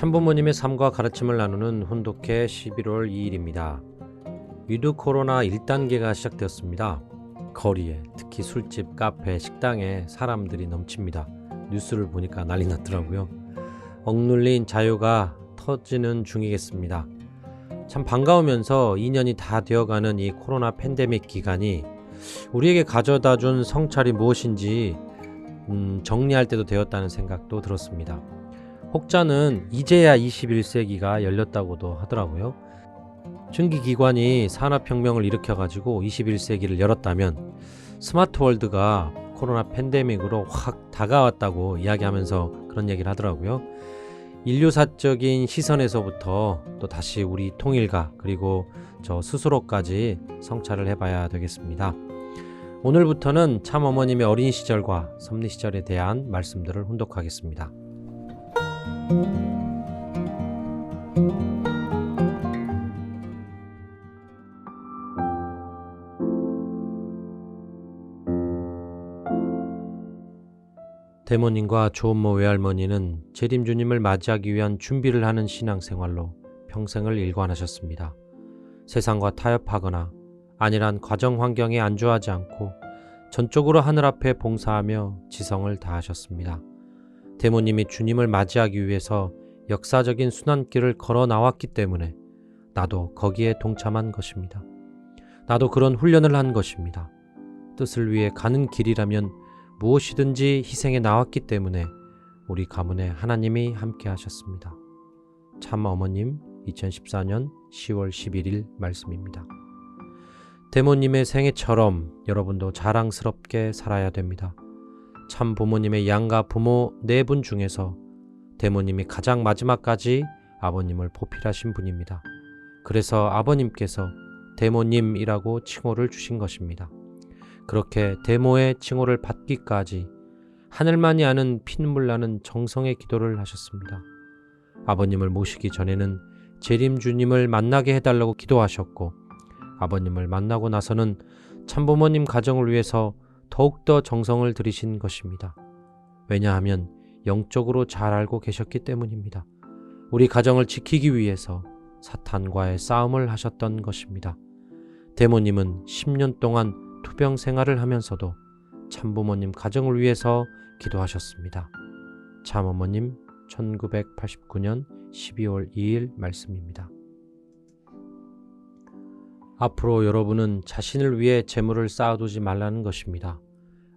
참부모님의 삶과 가르침을 나누는 혼독회 11월 2일입니다. 위드 코로나 1단계가 시작되었습니다. 거리에 특히 술집, 카페, 식당에 사람들이 넘칩니다. 뉴스를 보니까 난리 났더라고요. 억눌린 자유가 터지는 중이겠습니다. 참 반가우면서 2년이 다 되어가는 이 코로나 팬데믹 기간이 우리에게 가져다 준 성찰이 무엇인지 음, 정리할 때도 되었다는 생각도 들었습니다. 혹자는 이제야 21세기가 열렸다고도 하더라고요. 증기기관이 산업혁명을 일으켜가지고 21세기를 열었다면 스마트 월드가 코로나 팬데믹으로 확 다가왔다고 이야기하면서 그런 얘기를 하더라고요. 인류사적인 시선에서부터 또 다시 우리 통일가 그리고 저 스스로까지 성찰을 해봐야 되겠습니다. 오늘부터는 참 어머님의 어린 시절과 섭리 시절에 대한 말씀들을 혼독하겠습니다. 대모님과 조은모 외할머니는 재림 주님을 맞이하기 위한 준비를 하는 신앙생활로 평생을 일관하셨습니다. 세상과 타협하거나 안일한 과정 환경에 안주하지 않고 전적으로 하늘 앞에 봉사하며 지성을 다하셨습니다. 대모님이 주님을 맞이하기 위해서 역사적인 순환길을 걸어 나왔기 때문에 나도 거기에 동참한 것입니다. 나도 그런 훈련을 한 것입니다. 뜻을 위해 가는 길이라면 무엇이든지 희생해 나왔기 때문에 우리 가문에 하나님이 함께 하셨습니다. 참 어머님 2014년 10월 11일 말씀입니다. 대모님의 생애처럼 여러분도 자랑스럽게 살아야 됩니다. 참 부모님의 양가 부모 네 분 중에서 대모님이 가장 마지막까지 아버님을 보필하신 분입니다. 그래서 아버님께서 대모님이라고 칭호를 주신 것입니다. 그렇게 대모의 칭호를 받기까지 하늘만이 아는 피눈물 나는 정성의 기도를 하셨습니다. 아버님을 모시기 전에는 재림 주님을 만나게 해달라고 기도하셨고 아버님을 만나고 나서는 참부모님 가정을 위해서 더욱더 정성을 들이신 것입니다. 왜냐하면 영적으로 잘 알고 계셨기 때문입니다. 우리 가정을 지키기 위해서 사탄과의 싸움을 하셨던 것입니다. 대모님은 10년 동안 투병 생활을 하면서도 참부모님 가정을 위해서 기도하셨습니다. 참어머님 1989년 12월 2일 말씀입니다. 앞으로 여러분은 자신을 위해 재물을 쌓아두지 말라는 것입니다.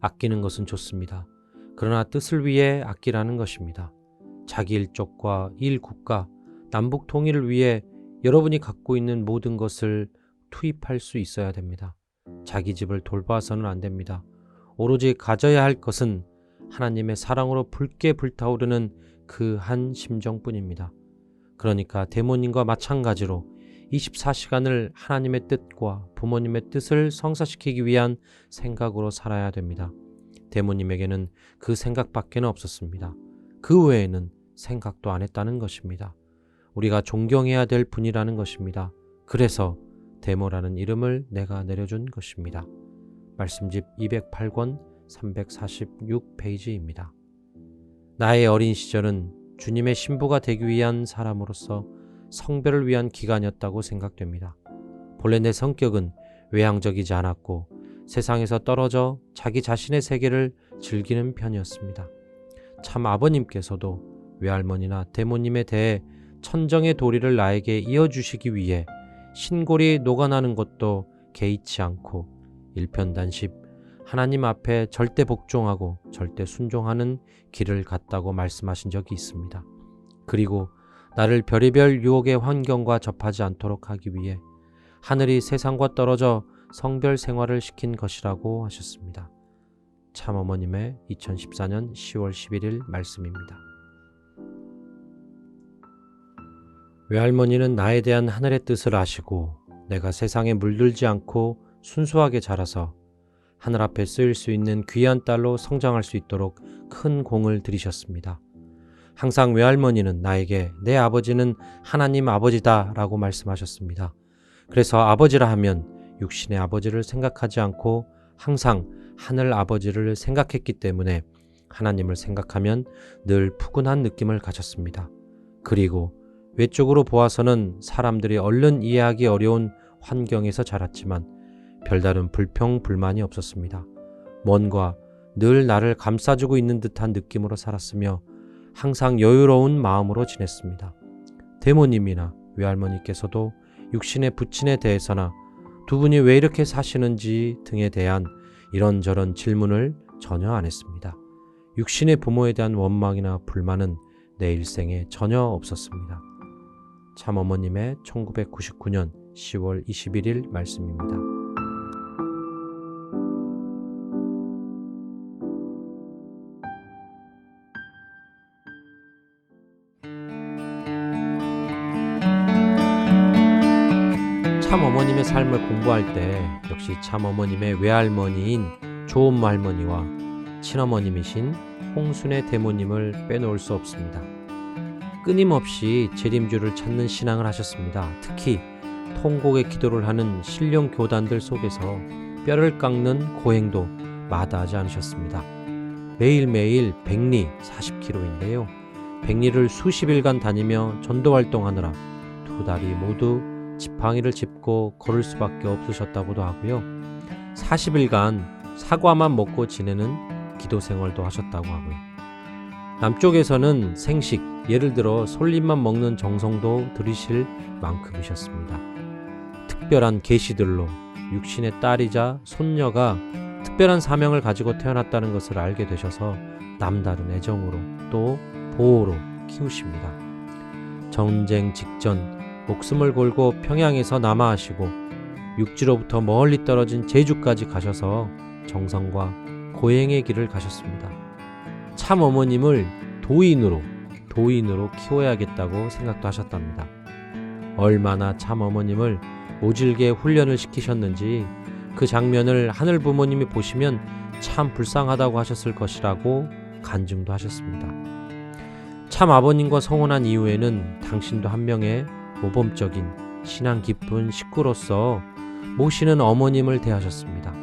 아끼는 것은 좋습니다. 그러나 뜻을 위해 아끼라는 것입니다. 자기 일족과 일 국가, 남북 통일을 위해 여러분이 갖고 있는 모든 것을 투입할 수 있어야 됩니다. 자기 집을 돌봐서는 안 됩니다. 오로지 가져야 할 것은 하나님의 사랑으로 붉게 불타오르는 그 한 심정뿐입니다. 그러니까 대모님과 마찬가지로 24시간을 하나님의 뜻과 부모님의 뜻을 성사시키기 위한 생각으로 살아야 됩니다. 대모님에게는 그 생각밖에는 없었습니다. 그 외에는 생각도 안 했다는 것입니다. 우리가 존경해야 될 분이라는 것입니다. 그래서 대모라는 이름을 내가 내려준 것입니다. 말씀집 208권 346페이지입니다. 나의 어린 시절은 주님의 신부가 되기 위한 사람으로서 성별을 위한 기간이었다고 생각됩니다. 본래 내 성격은 외향적이지 않았고 세상에서 떨어져 자기 자신의 세계를 즐기는 편이었습니다. 참 아버님께서도 외할머니나 대모님에 대해 천정의 도리를 나에게 이어주시기 위해 신골이 녹아나는 것도 개의치 않고 일편단심 하나님 앞에 절대 복종하고 절대 순종하는 길을 갔다고 말씀하신 적이 있습니다. 그리고 나를 별의별 유혹의 환경과 접하지 않도록 하기 위해 하늘이 세상과 떨어져 성별 생활을 시킨 것이라고 하셨습니다. 참 어머님의 2014년 10월 11일 말씀입니다. 외할머니는 나에 대한 하늘의 뜻을 아시고 내가 세상에 물들지 않고 순수하게 자라서 하늘 앞에 쓰일 수 있는 귀한 딸로 성장할 수 있도록 큰 공을 들이셨습니다. 항상 외할머니는 나에게 내 아버지는 하나님 아버지다 라고 말씀하셨습니다. 그래서 아버지라 하면 육신의 아버지를 생각하지 않고 항상 하늘 아버지를 생각했기 때문에 하나님을 생각하면 늘 푸근한 느낌을 가졌습니다. 그리고 외적으로 보아서는 사람들이 얼른 이해하기 어려운 환경에서 자랐지만 별다른 불평, 불만이 없었습니다. 뭔가 늘 나를 감싸주고 있는 듯한 느낌으로 살았으며 항상 여유로운 마음으로 지냈습니다. 대모님이나 외할머니께서도 육신의 부친에 대해서나 두 분이 왜 이렇게 사시는지 등에 대한 이런저런 질문을 전혀 안 했습니다. 육신의 부모에 대한 원망이나 불만은 내 일생에 전혀 없었습니다. 참 어머님의 1999년 10월 21일 말씀입니다. 참 어머님의 삶을 공부할 때 역시 참 어머님의 외할머니인 조엄마 할머니와 친어머님이신 홍순의 대모님을 빼놓을 수 없습니다. 끊임없이 재림주를 찾는 신앙을 하셨습니다. 특히 통곡의 기도를 하는 신령 교단들 속에서 뼈를 깎는 고행도 마다하지 않으셨습니다. 매일매일 백리 40km인데요. 백리를 수십일간 다니며 전도 활동하느라 두 다리 모두 지팡이를 짚고 걸을 수밖에 없으셨다고도 하고요. 40일간 사과만 먹고 지내는 기도 생활도 하셨다고 하고요. 남쪽에서는 생식, 예를 들어 솔잎만 먹는 정성도 들이실 만큼이셨습니다. 특별한 계시들로 육신의 딸이자 손녀가 특별한 사명을 가지고 태어났다는 것을 알게 되셔서 남다른 애정으로 또 보호로 키우십니다. 전쟁 직전 목숨을 걸고 평양에서 남하하시고 육지로부터 멀리 떨어진 제주까지 가셔서 정성과 고행의 길을 가셨습니다. 참 어머님을 도인으로 도인으로 키워야겠다고 생각도 하셨답니다. 얼마나 참 어머님을 모질게 훈련을 시키셨는지 그 장면을 하늘 부모님이 보시면 참 불쌍하다고 하셨을 것이라고 간증도 하셨습니다. 참 아버님과 성혼한 이후에는 당신도 한 명의 모범적인 신앙 깊은 식구로서 모시는 어머님을 대하셨습니다.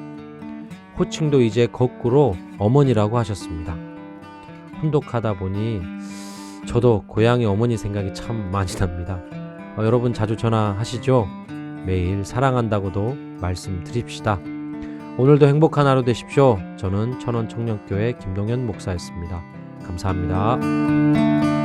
호칭도 이제 거꾸로 어머니라고 하셨습니다. 혼독하다 보니 저도 고향의 어머니 생각이 참 많이 납니다. 어, 여러분 자주 전화하시죠? 매일 사랑한다고도 말씀드립시다. 오늘도 행복한 하루 되십시오. 저는 천원 청년교회 김동현 목사였습니다. 감사합니다.